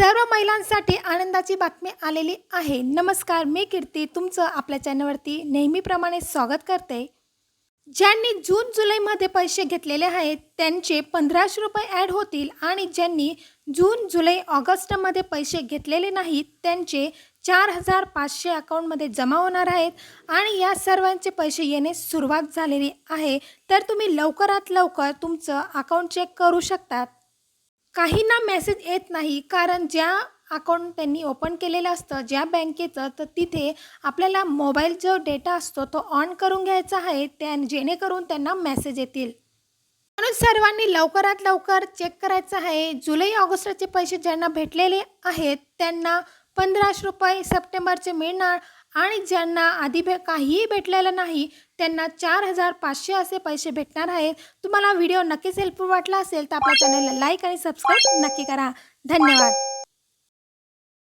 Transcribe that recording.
सर्व महिलांसाठी आनंदाची बातमी आलेली आहे. नमस्कार मी कीर्ती. तुमचं आपल्या चॅनलवरती नेहमीप्रमाणे स्वागत करते. ज्यांनी जून जुलैमध्ये पैसे घेतलेले आहेत त्यांचे पंधराशे रुपये ॲड होतील आणि ज्यांनी जून जुलै ऑगस्टमध्ये पैसे घेतलेले नाहीत त्यांचे चार हजार पाचशे अकाउंटमध्ये जमा होणार आहेत आणि या सर्वांचे पैसे येणे सुरुवात झालेली आहे. तर तुम्ही लवकरात लवकर तुमचं अकाउंट चेक करू शकतात. काहींना मेसेज येत नाही. कारण ज्या अकाउंट त्यांनी ओपन केलेलं असतं ज्या बँकेचं तर तिथे आपल्याला मोबाईल जो डेटा असतो तो ऑन करून घ्यायचा आहे. त्या जेणेकरून त्यांना मेसेज येतील. म्हणून सर्वांनी लवकरात लवकर चेक करायचं आहे. जुलै ऑगस्टचे पैसे ज्यांना भेटलेले आहेत त्यांना पंधराशे रुपये सप्टेंबरचे मिळणार. आणि ज्यांना आधी भे काहीही भेटलेलं नाही त्यांना चार हजार पाचशे असे पैसे भेटणार आहेत. तुम्हाला व्हिडिओ नक्कीच हेल्पफुल वाटला असेल तर आपल्या चॅनलला लाईक आणि सबस्क्राईब नक्की करा. धन्यवाद.